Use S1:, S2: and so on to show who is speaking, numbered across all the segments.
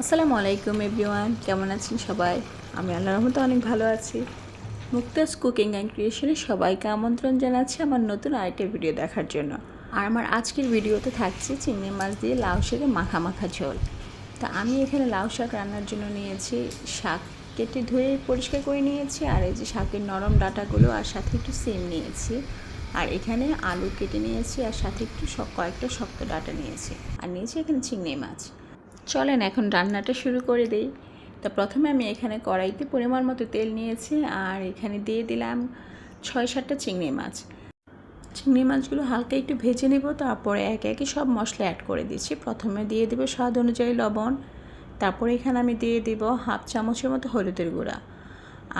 S1: আসসালামু আলাইকুম, এভরিওয়ান। কেমন আছেন সবাই? আমি আল্লাহর রহমতে অনেক ভালো আছি। মুক্তাস কুকিং অ্যান্ড ক্রিয়েশনে সবাইকে আমন্ত্রণ জানাচ্ছি আমার নতুন আরেকটা ভিডিও দেখার জন্য। আর আমার আজকের ভিডিওতে থাকছে চিংড়ি মাছ দিয়ে লাউ শাকের মাখা মাখা ঝোল। তা আমি এখানে লাউ শাক রান্নার জন্য নিয়েছি, শাক কেটে ধুয়ে পরিষ্কার করে নিয়েছি, আর এই যে শাকের নরম ডাটাগুলো আর সাথে একটু সিম নিয়েছি। আর এখানে আলু কেটে নিয়েছি, আর সাথে একটু শক- কয়েকটা শক্ত ডাটা নিয়েছি। আর নিয়েছি এখানে চিংড়ি মাছ। চলেন এখন রান্নাটা শুরু করে দিই। তো প্রথমে আমি এখানে কড়াইতে পরিমাণ মতো তেল নিয়েছি আর এখানে দিয়ে দিলাম ছয় সাতটা চিংড়ি মাছ। চিংড়ি মাছগুলো হালকা একটু ভেজে নেব, তারপরে একে একে সব মশলা অ্যাড করে দিচ্ছি। প্রথমে দিয়ে দেবো স্বাদ অনুযায়ী লবণ, তারপরে এখানে আমি দিয়ে দেবো হাফ চামচের মতো হলুদের গুঁড়া।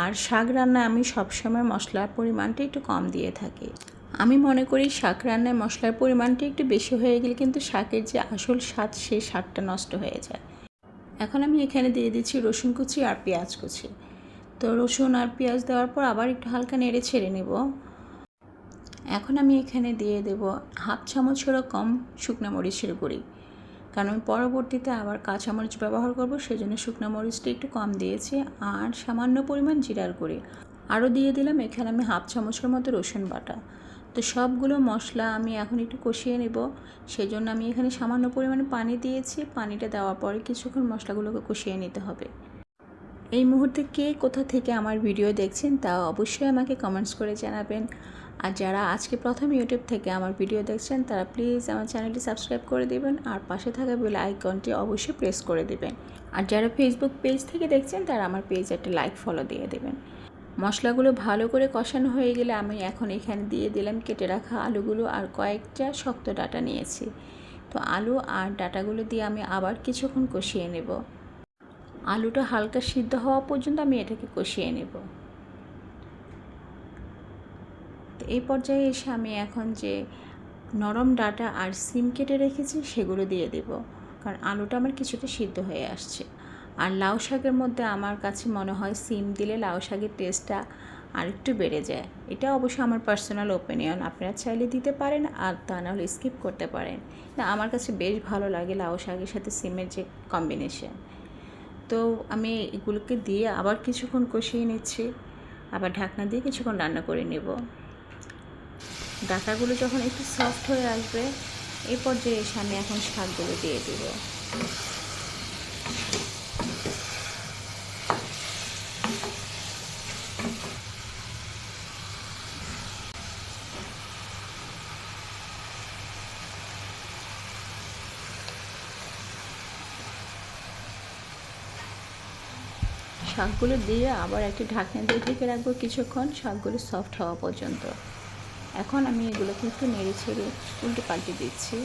S1: আর শাক রান্না আমি সবসময় মশলার পরিমাণটা একটু কম দিয়ে থাকি। আমি মনে করি শাক রান্নায় মশলার পরিমাণটা একটু বেশি হয়ে গেলে কিন্তু শাকের যে আসল স্বাদ, সেই স্বাদটা নষ্ট হয়ে যায়। এখন আমি এখানে দিয়ে দিচ্ছি রসুন কুচি আর পেঁয়াজ কুচি। তো রসুন আর পেঁয়াজ দেওয়ার পর আবার একটু হালকা নেড়ে ছেড়ে নেব। এখন আমি এখানে দিয়ে দেব হাফ চামচেরও কম শুকনো মরিচের গুঁড়ি। কারণ আমি পরবর্তীতে আবার কাঁচামরিচ ব্যবহার করব, সেজন্য শুকনো মরিচটা একটু কম দিয়েছি। আর সামান্য পরিমাণ জিরার গুঁড়ি। আরও দিয়ে দিলাম, এখানে আমি হাফ চামচের মতো রসুন বাটা। তো সবগুলো মশলা আমি এখন একটু কষিয়ে নেব। সেজন্য আমি এখানে সামান্য পরিমাণে পানি দিয়েছি। পানিটা দেওয়ার পরে কিছুক্ষণ মশলাগুলোকে কষিয়ে নিতে হবে। এই মুহূর্তে কে কোথা থেকে আমার ভিডিও দেখছেন তা অবশ্যই আমাকে কমেন্টস করে জানাবেন। আর যারা আজকে প্রথম ইউটিউব থেকে আমার ভিডিও দেখছেন, তারা প্লিজ আমার চ্যানেলটি সাবস্ক্রাইব করে দেবেন আর পাশে থাকা বেল আইকনটি অবশ্যই প্রেস করে দেবেন। আর যারা ফেসবুক পেজ থেকে দেখছেন, তারা আমার পেজ একটা লাইক ফলো দিয়ে দেবেন। মশলাগুলো ভালো করে কষানো হয়ে গেলে আমি এখন এখানে দিয়ে দিলাম কেটে রাখা আলুগুলো আর কয়েকটা শক্ত ডাটা নিয়েছি। তো আলু আর ডাটাগুলো দিয়ে আমি আবার কিছুক্ষণ কষিয়ে নেব। আলুটা হালকা সিদ্ধ হওয়া পর্যন্ত আমি এটাকে কষিয়ে নেব। তো এই পর্যায়ে এসে আমি এখন যে নরম ডাটা আর সিম কেটে রেখেছি সেগুলো দিয়ে দেব। কারণ আলুটা আমার কিছুটা সিদ্ধ হয়ে আসছে। আর লাউ শাকের মধ্যে আমার কাছে মনে হয় সিম দিলে লাউ শাকের টেস্টটা আর একটু বেড়ে যায়। এটা অবশ্য আমার পার্সোনাল ওপিনিয়ন আপনারা চাইলে দিতে পারেন আর তা নাহলে স্কিপ করতে পারেন। আমার কাছে বেশ ভালো লাগে লাউ শাকের সাথে সিমের যে কম্বিনেশন তো আমি এগুলোকে দিয়ে আবার কিছুক্ষণ কষিয়ে নিচ্ছি। আবার ঢাকনা দিয়ে কিছুক্ষণ রান্না করে নেব। ডাটাগুলো যখন একটু সফট হয়ে আসবে এই পর্যায়ে এসে আমি এখন শাকগুলো দিয়ে দেব। শাকগুলো দিয়ে আবার একটি ঢাকনা দিয়ে ঢেকে রাখব কিছুক্ষণ, শাকগুলো সফট হওয়া পর্যন্ত। এখন আমি এগুলোকে একটু নেড়ে ছেড়ে উল্টে পাল্টে দিচ্ছি।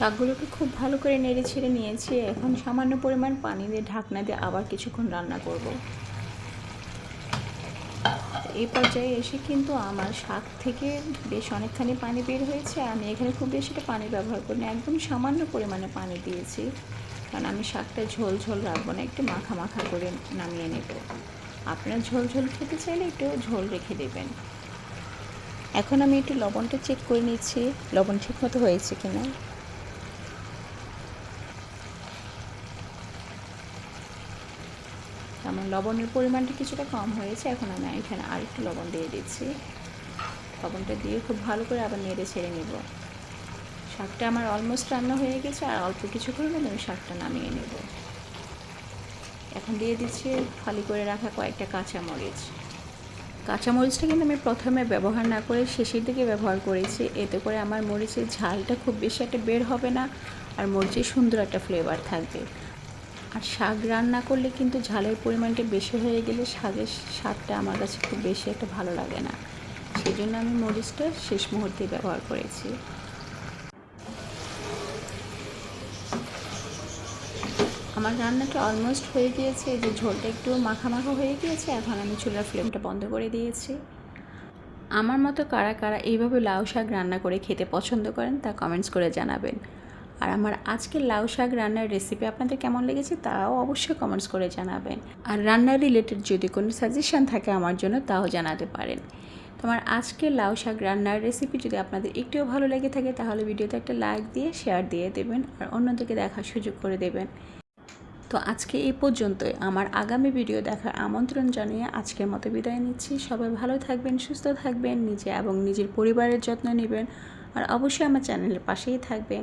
S1: শাকগুলোকে খুব ভালো করে নেড়ে ছেড়ে নিয়েছি। এখন সামান্য পরিমাণ পানি দিয়ে ঢাকনা দিয়ে আবার কিছুক্ষণ রান্না করব। এই পর্যায়ে এসে কিন্তু আমার শাক থেকে বেশ অনেকখানি পানি বের হয়েছে। আমি এখানে খুব বেশিটা পানি ব্যবহার করিনি, একদম সামান্য পরিমাণে পানি দিয়েছি। কারণ আমি শাকটা ঝোল ঝোল রাখব না, একটু মাখা মাখা করে নামিয়ে নেব। আপনারা ঝোল ঝোল খেতে চাইলে একটু ঝোল রেখে দেবেন। এখন আমি একটু লবণটা চেক করে নিচ্ছি, লবণ ঠিক মতো হয়েছে কিনা। আমার লবণের পরিমাণটা কিছুটা কম হয়েছে, এখন আমি এখানে আরেকটু লবণ দিয়ে দিচ্ছি। লবণটা দিয়ে খুব ভালো করে আবার নেড়ে ছেড়ে নেব। শাকটা আমার অলমোস্ট রান্না হয়ে গেছে, আর অল্প কিছুক্ষণের মধ্যে আমি শাকটা নামিয়ে নেব। এখন দিয়ে দিচ্ছি ফালি করে রাখা কয়েকটা কাঁচামরিচ। কাঁচামরিচটা কিন্তু আমি প্রথমে ব্যবহার না করে শেষের দিকে ব্যবহার করেছি। এতে করে আমার মরিচের ঝালটা খুব বেশি একটা বের হবে না, আর মরিচের সুন্দর একটা ফ্লেভার থাকবে। আর শাক রান্না করলে কিন্তু ঝালের পরিমাণটা বেশি হয়ে গেলে শাকের স্বাদটা আমার কাছে খুব বেশি একটা ভালো লাগে না। সেই জন্য আমি মরিচটা শেষ মুহূর্তে ব্যবহার করেছি। আমার রান্নাটা অলমোস্ট হয়ে গিয়েছে, এই যে ঝোলটা একটু মাখা মাখা হয়ে গিয়েছে, এখন আমি চুলার ফ্লেমটা বন্ধ করে দিয়েছি। আমার মতো কারা কারা এইভাবে লাউ শাক রান্না করে খেতে পছন্দ করেন তা কমেন্টস করে জানাবেন। আর আমার আজকের লাউ শাক রান্নার রেসিপি আপনাদের কেমন লেগেছে তাও অবশ্যই কমেন্টস করে জানাবেন। আর রান্নার রিলেটেড যদি কোনো সাজেশান থাকে আমার জন্য তাও জানাতে পারেন। তোমার আজকের লাউ শাক রান্নার রেসিপি যদি আপনাদের একটুও ভালো লেগে থাকে তাহলে ভিডিওতে একটা লাইক দিয়ে শেয়ার দিয়ে দেবেন আর অন্যদেরকে দেখার সুযোগ করে দেবেন। তো আজকে এই পর্যন্তই। আমার আগামী ভিডিও দেখার আমন্ত্রণ জানিয়ে আজকের মতো বিদায় নিচ্ছি। সবাই ভালো থাকবেন, সুস্থ থাকবেন, নিজে এবং নিজের পরিবারের যত্ন নেবেন। আর অবশ্যই আমার চ্যানেলের পাশেই থাকবেন।